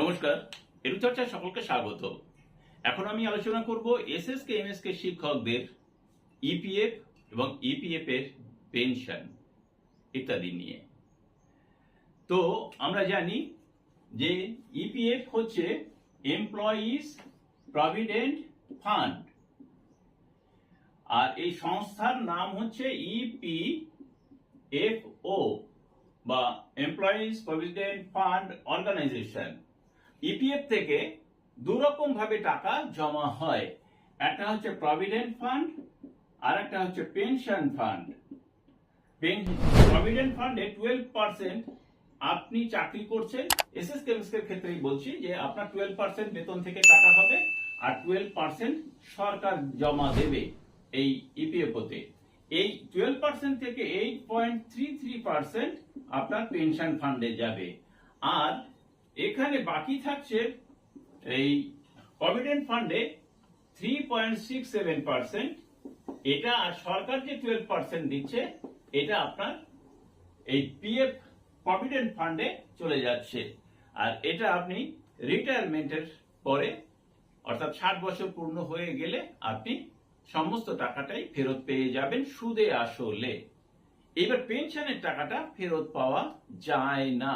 নমস্কার, এরুচর্চায় সকলকে স্বাগত। এখন আমি আলোচনা করব এসএসকে, এমএসকে শিক্ষকদের ইপিএফ এবং ইপিএফ এর পেনশন ইত্যাদি নিয়ে। তো আমরা জানি যে ইপিএফ হচ্ছে এমপ্লয়িজ প্রভিডেন্ট ফান্ড আর এই সংস্থার নাম হচ্ছে ইপিএফও বা employees provident fund organisation EPF থেকে দুরকম ভাবে টাকা জমা হয়। একটা হচ্ছে প্রভিডেন্ট ফান্ড আর একটা হচ্ছে পেনশন ফান্ড প্রভিডেন্ট ফান্ডে টুয়েলভ পার্সেন্ট আপনি চাকরি করছেন। এস এস কেমিস্টের ক্ষেত্রেই বলছি যে আপনার টুয়েলভ পার্সেন্ট বেতন থেকে কাটা হবে আর টুয়েলভ পার্সেন্ট সরকার জমা দেবে এই ইপিএফওতে এই টুয়েলভ পার্সেন্ট থেকে eight point three three percent আপনার পেনশন ফান্ডে যাবে। আর এখানে বাকি থাকছে এই প্রভিডেন্ট ফান্ডে three point six seven percent এটা আর সরকার যে টুয়েলভ পার্সেন্ট দিচ্ছে, এটা আপনার এই পিএফ প্রভিডেন্ট ফান্ডে চলে যাচ্ছে। আর এটা আপনি রিটায়ারমেন্টের পরে, অর্থাৎ ষাট বছর পূর্ণ হয়ে গেলে আপনি সমস্ত টাকাটাই ফেরত পেয়ে যাবেন সুদে আসলে। এবার পেনশনের টাকাটা ফেরত পাওয়া যায় না।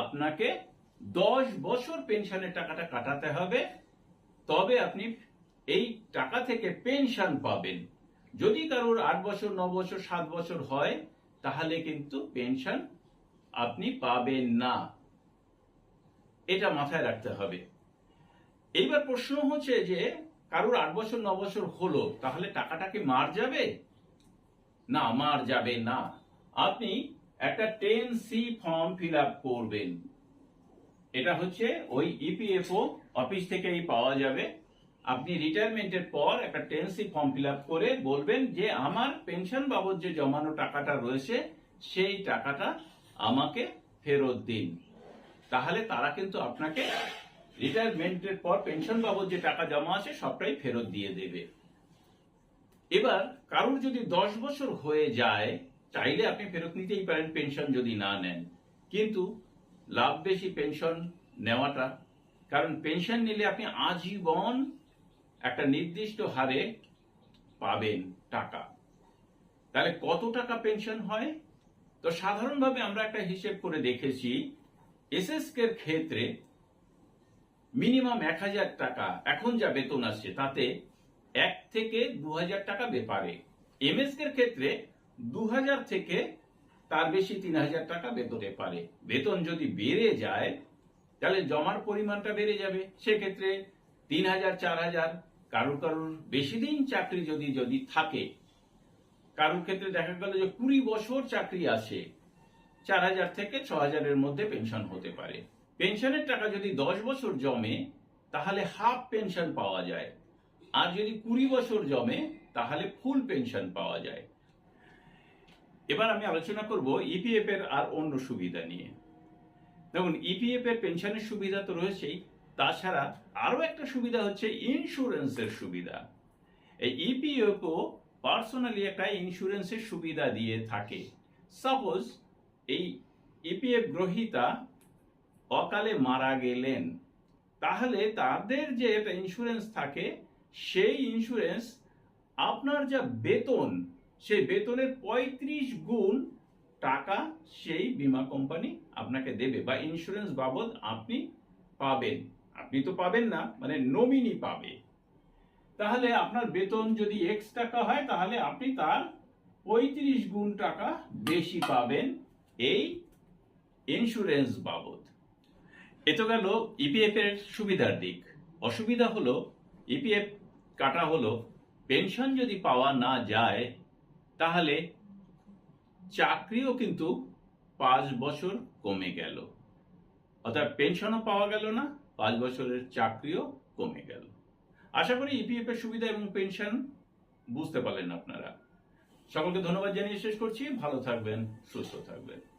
আপনাকে দশ বছর পেনশনের টাকাটা কাটাতে হবে, তবে আপনি এই টাকা থেকে পেনশন পাবেন। যদি কারোর আট বছর, ন বছর, সাত বছর হয়, তাহলে কিন্তু পেনশন আপনি পাবেন না। এটা মাথায় রাখতে হবে। এইবার প্রশ্ন হচ্ছে যে, কারোর আট বছর, ন বছর হলো, তাহলে টাকাটা কি মার যাবে? না, মার যাবে না। আপনি একটা ten C form fill up করবেন। এটা হচ্ছে ওই ইপিএফও অফিস থেকেই পাওয়া যাবে। আপনি রিটায়ারমেন্টের পর একটা টেন্সি ফর্ম ফিল করে বলবেন যে, আমার পেনশন বাবদ যে জমানো টাকাটা রয়েছে, সেই টাকাটা আমাকে ফেরত দিন। তাহলে তারা কিন্তু আপনাকে রিটায়ারমেন্টের পর পেনশন বাবদ যে টাকা জমা আছে, সবটাই ফেরত দিয়ে দেবে। এবার কারোর যদি দশ বছর হয়ে যায়, চাইলে আপনি ফেরত নিতেই পারেন পেনশন যদি না নেন। কিন্তু লাভ বেশি পেনশন নেওয়াটা। কারণ পেনশন নিলে আপনি আজীবন একটা নির্দিষ্ট হারে পাবেন টাকা। তাহলে কত টাকা পেনশন হয়? তো সাধারণভাবে আমরা একটা হিসেব করে দেখেছি এসএসকে এর ক্ষেত্রে মিনিমাম এক হাজার টাকা এখন যা বেতন আসছে, তাতে এক থেকে দু হাজার টাকা বেপারে। এমএসকে এর ক্ষেত্রে দু হাজার থেকে তার বেশি তিন হাজার টাকা বেতনে পারে। বেতন যদি বেড়ে যায়, তাহলে জমার পরিমাণটা বেড়ে যাবে। সেক্ষেত্রে তিন হাজার, চার হাজার, কারুর কারুর বেশি দিন চাকরি যদি যদি থাকে, কারুর ক্ষেত্রে দেখা গেল যে কুড়ি বছর চাকরি আছে, চার হাজার থেকে ছ হাজারের মধ্যে পেনশন হতে পারে। পেনশনের টাকা যদি দশ বছর জমে, তাহলে হাফ পেনশন পাওয়া যায়। আর যদি কুড়ি বছর জমে, তাহলে ফুল পেনশন পাওয়া যায়। এবার আমি আলোচনা করব ইপিএফ এর আর অন্য সুবিধা নিয়ে। দেখুন ইপিএফ এর পেনশনের সুবিধা তো রয়েছেই, তাছাড়া আরও একটা সুবিধা হচ্ছে ইন্স্যুরেন্সের সুবিধা। এই ইপিএফও পার্সোনালি একটা ইন্স্যুরেন্সের সুবিধা দিয়ে থাকে। সাপোজ এই ইপিএফ গ্রহীতা অকালে মারা গেলেন, তাহলে তাদের যে একটা ইন্স্যুরেন্স থাকে, সেই ইন্স্যুরেন্স আপনার যা বেতন সেই বেতনের পঁয়ত্রিশ গুণ টাকা সেই বীমা কোম্পানি আপনাকে দেবে বা ইন্স্যুরেন্স বাবদ আপনি পাবেন। আপনি তো পাবেন না মানে নমিনি পাবে। তাহলে আপনার বেতন যদি এক্স টাকা হয়, তাহলে আপনি তার পঁয়ত্রিশ গুণ টাকা বেশি পাবেন এই ইন্স্যুরেন্স বাবদ। এ তো গেল ইপিএফ এর সুবিধার দিক। অসুবিধা হলো ইপিএফ কাটা হলো পেনশন যদি পাওয়া না যায় তাহলে চাকরিও কিন্তু পাঁচ বছর কমে গেল। অর্থাৎ পেনশনও পাওয়া গেল না, পাঁচ বছরের চাকরিও কমে গেল। আশা করি ইপিএফ এর সুবিধা এবং পেনশন বুঝতে পারলেন আপনারা। সকলকে ধন্যবাদ জানিয়ে শেষ করছি। ভালো থাকবেন, সুস্থ থাকবেন।